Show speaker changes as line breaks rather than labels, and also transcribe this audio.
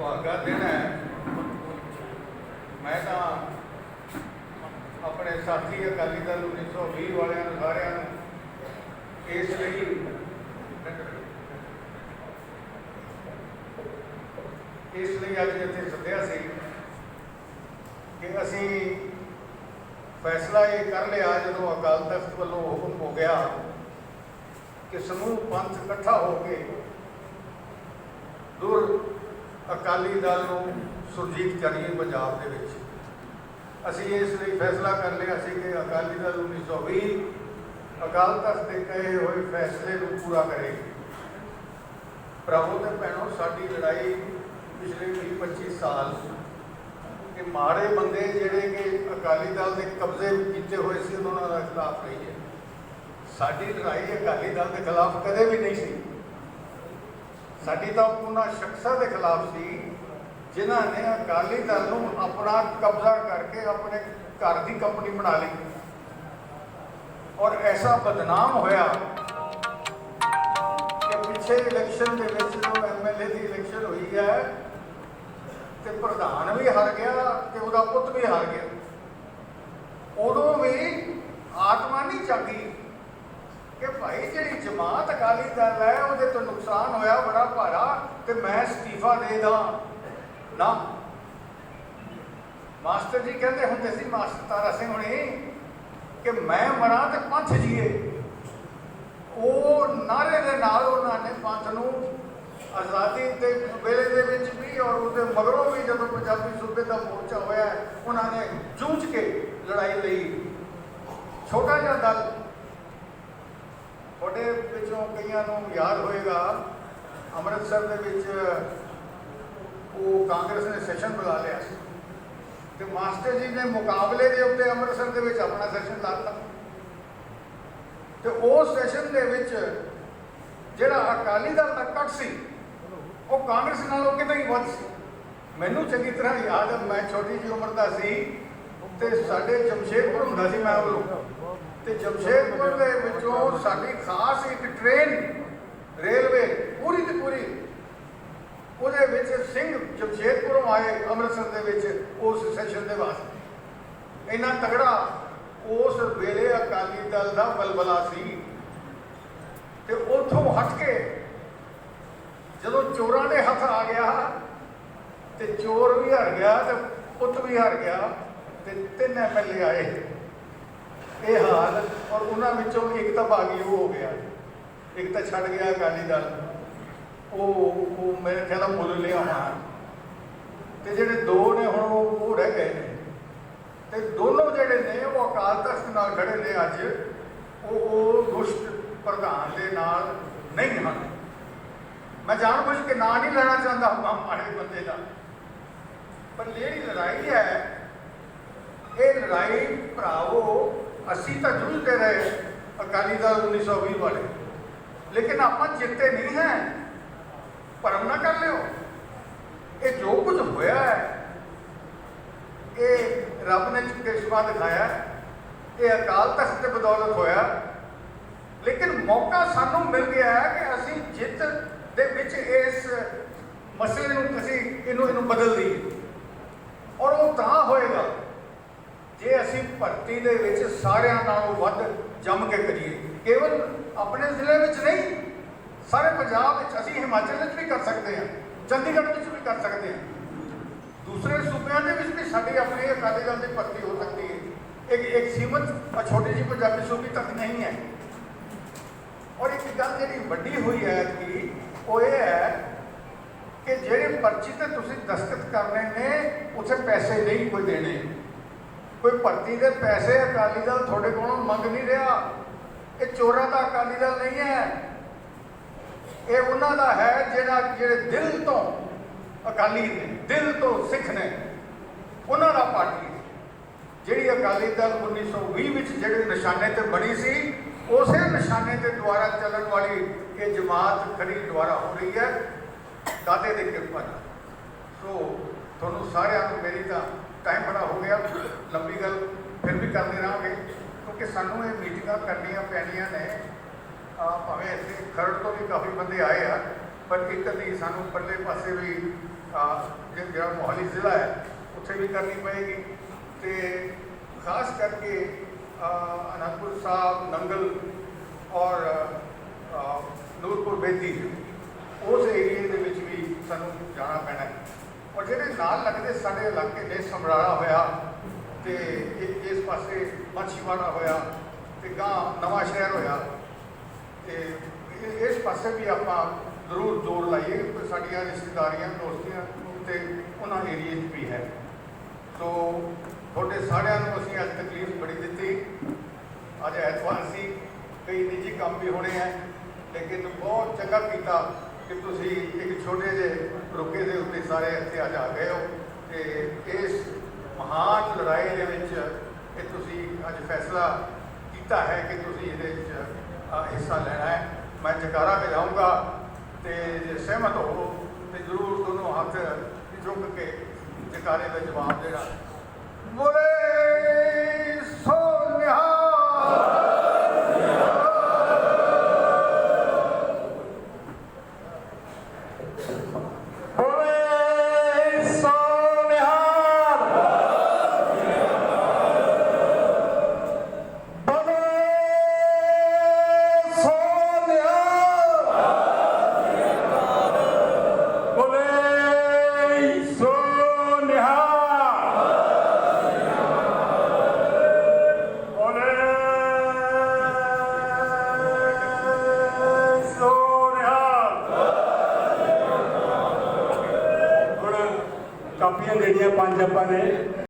ਸੁਹਾਗਾ ਦਿਨ ਹੈ। ਮੈਂ ਤਾਂ ਆਪਣੇ ਸਾਥੀ ਅਕਾਲੀ ਦਲ 1920 ਵਾਲਿਆਂ ਨੂੰ, ਸਾਰਿਆਂ ਨੂੰ ਇਸ ਲਈ ਇਸ ਲਈ ਅੱਜ ਇੱਥੇ ਸੱਦਿਆ ਸੀ ਕਿ ਅਸੀਂ ਫੈਸਲਾ ਇਹ ਕਰ ਲਿਆ, ਜਦੋਂ ਅਕਾਲ ਤਖਤ ਵੱਲੋਂ ਹੁਕਮ ਹੋ ਗਿਆ ਕਿ ਸਮੂਹ ਪੰਥ ਇਕੱਠਾ ਹੋ ਕੇ ਦੁਰ ਅਕਾਲੀ ਦਲ ਨੂੰ ਸੁਰਜੀਤ ਕਰੀਏ ਪੰਜਾਬ ਦੇ ਵਿੱਚ। ਅਸੀਂ ਇਸ ਲਈ ਫੈਸਲਾ ਕਰ ਲਿਆ ਸੀ ਕਿ ਅਕਾਲੀ ਦਲ 1920 ਅਕਾਲ ਤਖਤ ਦੇ ਕਹੇ ਹੋਏ ਫੈਸਲੇ ਨੂੰ ਪੂਰਾ ਕਰੇਗੀ ਭਰਾਵੋ ਤੇ ਭੈਣੋ, ਸਾਡੀ ਲੜਾਈ ਪਿਛਲੇ 20 25 ਸਾਲ ਕਿ ਮਾੜੇ ਬੰਦੇ ਜਿਹੜੇ ਕਿ ਅਕਾਲੀ ਦਲ ਦੇ ਕਬਜ਼ੇ ਕੀਤੇ ਹੋਏ ਸੀ, ਉਹਨਾਂ ਦਾ ਖਿਲਾਫ ਨਹੀਂ ਹੈ। ਸਾਡੀ ਲੜਾਈ ਅਕਾਲੀ ਦਲ ਦੇ ਖਿਲਾਫ ਕਦੇ ਵੀ ਨਹੀਂ ਸੀ। ਸਾਡੀ ਤਾਂ ਉਹਨਾਂ ਸ਼ਖਸਾਂ ਦੇ ਖਿਲਾਫ ਸੀ, ਜਿਨ੍ਹਾਂ ਨੇ ਅਕਾਲੀ ਦਲ ਨੂੰ ਆਪਣਾ ਕਬਜ਼ਾ ਕਰਕੇ ਆਪਣੇ ਘਰ ਦੀ ਕੰਪਨੀ ਬਣਾ ਲਈ। ਔਰ ਐਸਾ ਬਦਨਾਮ ਹੋਇਆ ਕਿ ਪਿੱਛੇ ਇਲੈਕਸ਼ਨ ਦੇ ਵਿੱਚ ਜਦੋਂ ਐਮਐਲਏ ਦੀ ਇਲੈਕਸ਼ਨ ਹੋਈ ਹੈ, ਤੇ ਪ੍ਰਧਾਨ ਵੀ ਹਾਰ ਗਿਆ ਤੇ ਉਹਦਾ ਪੁੱਤ ਵੀ ਹਾਰ ਗਿਆ। ਉਦੋਂ ਵੀ ਆਤਮਾ ਨਹੀਂ ਜਾਗੀ। ਕਿ ਭਾਈ ਜਿਹੜੀ ਜਮਾਤ ਅਕਾਲੀ ਦਲ ਹੈ, ਉਹਦੇ ਤੋਂ ਨੁਕਸਾਨ ਹੋਇਆ ਬੜਾ ਭਾਰਾ ਤੇ ਮੈਂ ਅਸਤੀਫਾ ਦੇ ਦਾਂ। ਨਾ। ਮਾਸਟਰ ਜੀ ਕਹਿੰਦੇ ਹੁੰਦੇ ਸੀ, ਮਾਸਟਰ ਤਾਰਾ ਸਿੰਘ ਹੁਣੀ, ਕਿ ਮੈਂ ਮਰਾਂ ਤੇ ਪੰਥ ਜੀਏ। ਉਹ ਨਾਰੇ ਦੇ ਨਾਲ ਉਹਨਾਂ ਨੇ ਪੰਥ ਨੂੰ ਆਜ਼ਾਦੀ ਦੇ ਵੇਲੇ ਦੇ ਵਿੱਚ ਵੀ ਔਰ ਉਹਦੇ ਮਗਰੋਂ ਵੀ ਜਦੋਂ ਪੰਜਾਬੀ ਸੂਬੇ ਦਾ ਮੋਰਚਾ ਹੋਇਆ, ਉਹਨਾਂ ਨੇ ਜੂਝ ਕੇ ਲੜਾਈ ਲਈ। ਛੋਟਾ ਜਿਹਾ ਦਲ ਤੁਹਾਡੇ ਵਿੱਚੋਂ ਕਈਆਂ ਨੂੰ ਯਾਦ ਹੋਏਗਾ, ਅੰਮ੍ਰਿਤਸਰ ਦੇ ਵਿੱਚ ਉਹ ਕਾਂਗਰਸ ਨੇ ਸੈਸ਼ਨ ਬੁਲਾ ਲਿਆ ਸੀ। ਤੇ ਮਾਸਟਰ ਜੀ ਨੇ ਮੁਕਾਬਲੇ ਦੇ ਉੱਤੇ ਅੰਮ੍ਰਿਤਸਰ ਦੇ ਵਿੱਚ ਆਪਣਾ ਸੈਸ਼ਨ ਲਾਤਾ ਤੇ ਉਹ ਸੈਸ਼ਨ ਦੇ ਵਿੱਚ ਜਿਹੜਾ ਅਕਾਲੀ ਦਲ ਦਾ ਕੱਟ ਸੀ, ਉਹ ਕਾਂਗਰਸ ਨਾਲੋਂ ਕਿਤੇ ਹੀ ਵੱਧ ਸੀ। ਮੈਨੂੰ ਚੰਗੀ ਤਰ੍ਹਾਂ ਯਾਦ ਹੈ, ਮੈਂ ਛੋਟੀ ਜਿਹੀ ਉਮਰ ਦਾ ਸੀ ਤੇ ਸਾਡੇ ਜਮਸ਼ੇਦਪੁਰ ਹੁੰਦਾ ਸੀ ਮੈਂ ਉਦੋਂ। ਤੇ ਜਮਸ਼ੇਦਪੁਰ ਦੇ ਵਿੱਚੋਂ ਸਾਡੀ ਖਾਸ ਇੱਕ ਟ੍ਰੇਨ ਰੇਲਵੇ ਪੂਰੀ ਦੀ ਪੂਰੀ, ਉਹਦੇ ਵਿੱਚ ਸਿੰਘ ਜਮਸ਼ੇਦਪੁਰੋਂ ਆਏ ਅੰਮ੍ਰਿਤਸਰ ਦੇ ਵਿੱਚ ਉਸ ਸੈਸ਼ਨ ਦੇ ਵਾਸਤੇ। ਇੰਨਾ ਤਗੜਾ ਉਸ ਵੇਲੇ ਅਕਾਲੀ ਦਲ ਦਾ ਬਲਬਲਾ ਸੀ। ਤੇ ਉੱਥੋਂ ਹਟ ਕੇ ਜਦੋਂ ਚੋਰਾਂ ਦੇ ਹੱਥ ਆ ਗਿਆ ਤੇ ਚੋਰ ਵੀ ਹਰ ਗਿਆ ਤੇ ਪੁੱਤ ਵੀ ਹਰ ਗਿਆ ਤੇ ਤਿੰਨ ਐਮਐਲਏ ਆਏ। ਇਹ ਹਾਲ ਔਰ ਉਹਨਾਂ ਵਿੱਚੋਂ ਇੱਕ ਤਾਂ ਭਾਗੀ ਉਹ ਹੋ ਗਿਆ। ਇੱਕ ਤਾਂ ਛੱਡ ਗਿਆ ਅਕਾਲੀ ਦਲ। ਉਹ ਉਹ ਮੇਰੇ ਖਿਆਲ ਨਾਲ ਮੁੱਲ ਲਿਆ ਹੋਣਾ। ਤੇ ਜਿਹੜੇ ਦੋ ਨੇ ਹੁਣ ਉਹ ਰਹਿ ਗਏ ਨੇ। ਤੇ ਦੋਨੋਂ ਜਿਹੜੇ ਨੇ, ਉਹ ਅਕਾਲ ਤਖਤ ਨਾਲ ਖੜੇ ਨੇ ਅੱਜ। ਉਹ ਉਹ ਦੁਸ਼ਟ ਪ੍ਰਧਾਨ ਦੇ ਨਾਲ ਨਹੀਂ ਹਨ। ਮੈਂ ਜਾਣ ਬੁੱਝ ਕੇ ਨਾਂ ਨਹੀਂ ਲੈਣਾ ਚਾਹੁੰਦਾ ਮਾ- ਮਾੜੇ ਬੰਦੇ ਦਾ। ਪਰ ਜਿਹੜੀ ਲੜਾਈ ਹੈ, ਇਹ ਲੜਾਈ ਭਰਾਵੋ ਅਸੀਂ ਤਾਂ ਜੂਝਦੇ ਰਹੇ ਅਕਾਲੀ ਦਲ 1920 ਵਾਲੇ। ਲੇਕਿਨ ਆਪਾਂ ਜਿੱਤੇ ਨਹੀਂ ਹੈ। ਭਰਮ ਨਾ ਕਰ ਲਿਓ। ਇਹ ਜੋ ਕੁਝ ਹੋਇਆ ਹੈ, ਇਹ ਰੱਬ ਨੇ ਚਿਕਿਤਸਾ ਦਿਖਾਇਆ ਇਹ ਅਕਾਲ ਤਖਤ ਦੇ ਬਦੌਲਤ ਹੋਇਆ ਲੇਕਿਨ ਮੌਕਾ ਸਾਨੂੰ ਮਿਲ ਗਿਆ ਹੈ ਕਿ ਅਸੀਂ ਜਿੱਤ ਦੇ ਵਿੱਚ ਇਸ ਮਸਲੇ ਨੂੰ, ਅਸੀਂ ਇਹਨੂੰ ਇਹਨੂੰ ਬਦਲ ਦਈਏ। ਔਰ ਉਹ ਤਾਂ ਹੋਏਗਾ। ਜੇ ਅਸੀਂ ਭਰਤੀ ਦੇ ਵਿੱਚ ਸਾਰਿਆਂ ਨਾਲੋਂ ਵੱਧ ਜੰਮ ਕੇ ਕਰੀਏ, ਕੇਵਲ ਆਪਣੇ ਜ਼ਿਲ੍ਹੇ ਵਿੱਚ ਨਹੀਂ, ਸਾਰੇ ਪੰਜਾਬ ਵਿੱਚ ਅਸੀਂ ਹਿਮਾਚਲ ਵਿੱਚ ਵੀ ਕਰ ਸਕਦੇ ਹਾਂ, ਚੰਡੀਗੜ੍ਹ ਵਿੱਚ ਵੀ ਕਰ ਸਕਦੇ ਹਾਂ। ਦੂਸਰੇ ਸੂਬਿਆਂ ਦੇ ਵਿੱਚ ਵੀ ਸਾਡੀ ਆਪਣੀ ਅਕਾਲੀ ਦਲ ਦੀ ਭਰਤੀ ਹੋ ਸਕਦੀ ਹੈ। ਇੱਕ ਇੱਕ ਸੀਮਤ ਛੋਟੀ ਜਿਹੀ ਪੰਜਾਬੀ ਸੂਬੀ ਤੱਕ ਨਹੀਂ ਹੈ। ਔਰ ਇੱਕ ਗੱਲ ਜਿਹੜੀ ਵੱਡੀ ਹੋਈ ਹੈ ਕਿ ਉਹ ਇਹ ਹੈ ਕਿ ਜਿਹੜੇ ਪਰਚੀ ਤੇ ਤੁਸੀਂ ਦਸਤਖਤ ਕਰਨੇ ਨੇ, ਉੱਥੇ ਪੈਸੇ ਨਹੀਂ ਕੋਈ ਦੇਣੇ। ਕੋਈ ਭਰਤੀ ਦੇ ਪੈਸੇ ਅਕਾਲੀ ਦਲ ਤੁਹਾਡੇ ਕੋਲੋਂ ਮੰਗ ਨਹੀਂ ਰਿਹਾ। ਇਹ ਚੋਰਾਂ ਦਾ ਅਕਾਲੀ ਦਲ ਨਹੀਂ ਹੈ। ਇਹ ਉਹਨਾਂ ਦਾ ਹੈ ਜਿਹੜਾ ਜਿਹੜੇ ਦਿਲ ਤੋਂ ਅਕਾਲੀ ਨੇ, ਦਿਲ ਤੋਂ ਸਿੱਖ ਨੇ, ਉਹਨਾਂ ਦਾ ਪਾਰਟੀ ਜਿਹੜੀ ਅਕਾਲੀ ਦਲ 1920 ਵਿੱਚ ਜਿਹੜੇ ਨਿਸ਼ਾਨੇ ਤੇ ਬਣੀ ਸੀ, ਉਸੇ ਨਿਸ਼ਾਨੇ ਤੇ ਦੁਆਰਾ ਚੱਲਣ ਵਾਲੀ ਇਹ ਜਮਾਤ ਖੜੀ ਦੁਆਰਾ ਹੋ ਰਹੀ ਹੈ। ਦਾਤੇ ਦੀ ਕਿਰਪਾ ਨਾਲ। ਸੋ, ਤੁਹਾਨੂੰ ਸਾਰਿਆਂ ਨੂੰ ਮੇਰੀ ਤਾਂ ਟਾਈਮ ਬੜਾ ਹੋ ਗਿਆ, ਲੰਬੀ ਗੱਲ, ਫਿਰ ਵੀ ਕਰਦੇ ਰਹਾਂਗੇ, ਕਿਉਂਕਿ ਸਾਨੂੰ ਇਹ ਮੀਟਿੰਗਾਂ ਕਰਨੀਆਂ ਪੈਣੀਆਂ ਨੇ। ਭਾਵੇਂ ਇੱਥੇ ਖਰੜ ਤੋਂ ਵੀ ਕਾਫੀ ਬੰਦੇ ਆਏ ਆ, ਪਰ ਇੱਕ ਦੀ ਸਾਨੂੰ ਪਰਲੇ ਪਾਸੇ ਵੀ ਜਿਹੜਾ ਮੋਹਾਲੀ ਜ਼ਿਲ੍ਹਾ ਹੈ, ਉੱਥੇ ਵੀ ਕਰਨੀ ਪਏਗੀ। ਤੇ ਖਾਸ ਕਰਕੇ ਅਨੰਦਪੁਰ ਸਾਹਿਬ, ਨੰਗਲ ਔਰ ਨੂਰਪੁਰ ਬੇਦੀ, ਉਸ ਏਰੀਏ ਦੇ ਵਿੱਚ ਵੀ ਸਾਨੂੰ ਜਾਣਾ ਪੈਣਾ ਹੈ। ਪਰ ਜਿਹੜੇ ਨਾਲ ਲੱਗਦੇ ਸਾਡੇ ਇਲਾਕੇ ਨੇ ਸਮਰਾਲਾ ਹੋਇਆ ਤੇ ਇਸ ਪਾਸੇ ਮੱਛੀਵਾੜਾ ਹੋਇਆ ਤੇ ਗਾਂ ਨਵਾਂ ਸ਼ਹਿਰ ਹੋਇਆ ਤੇ ਇਹ- ਇਸ ਪਾਸੇ ਵੀ ਆਪਾਂ ਜ਼ਰੂਰ ਜ਼ੋਰ ਲਾਈਏ ਕਿ ਸਾਡੀਆਂ ਰਿਸ਼ਤੇਦਾਰੀਆਂ, ਦੋਸਤੀਆਂ ਤੇ ਉਹਨਾਂ ਏਰੀਏ 'ਚ ਵੀ ਹੈ। ਸੋ ਤੁਹਾਡੇ ਸਾਰਿਆਂ ਨੂੰ ਅਸੀਂ ਅੱਜ ਤਕਲੀਫ ਬੜੀ ਦਿੱਤੀ। ਅੱਜ ਐਤਵਾਰ ਸੀ, ਕਈ ਨਿੱਜੀ ਕੰਮ ਵੀ ਹੋਣੇ ਹੈ ਲੇਕਿਨ ਬਹੁਤ ਚੰਗਾ ਕੀਤਾ ਕਿ ਤੁਸੀਂ ਇੱਕ ਛੋਟੇ ਜਿਹੇ ਰੁਕੇ ਦੇ ਉੱਤੇ ਸਾਰੇ ਇੱਥੇ ਅੱਜ ਆ ਗਏ ਹੋ ਤੇ ਇਸ ਮਹਾਨ ਲੜਾਈ ਦੇ ਵਿੱਚ ਇਹ ਤੁਸੀਂ ਅੱਜ ਫੈਸਲਾ ਕੀਤਾ ਹੈ ਕਿ ਤੁਸੀਂ ਇਹਦੇ ਵਿੱਚ ਹਿੱਸਾ ਲੈਣਾ ਹੈ। ਮੈਂ ਜਕਾਰਾ ਵਜਾਊਂਗਾ ਤੇ ਜੇ ਸਹਿਮਤ ਹੋ ਤੇ ਜ਼ਰੂਰ ਦੋਨੋਂ ਹੱਥ ਚੁੱਕ ਕੇ ਜਕਾਰੇ ਦਾ ਜਵਾਬ ਦੇਣਾ। ਬੋਲੇ ਸੋ
ਹੁਣ ਕਾਪੀਆਂ ਜਿਹੜੀਆਂ ਪੰਜ ਆਪਾਂ ਨੇ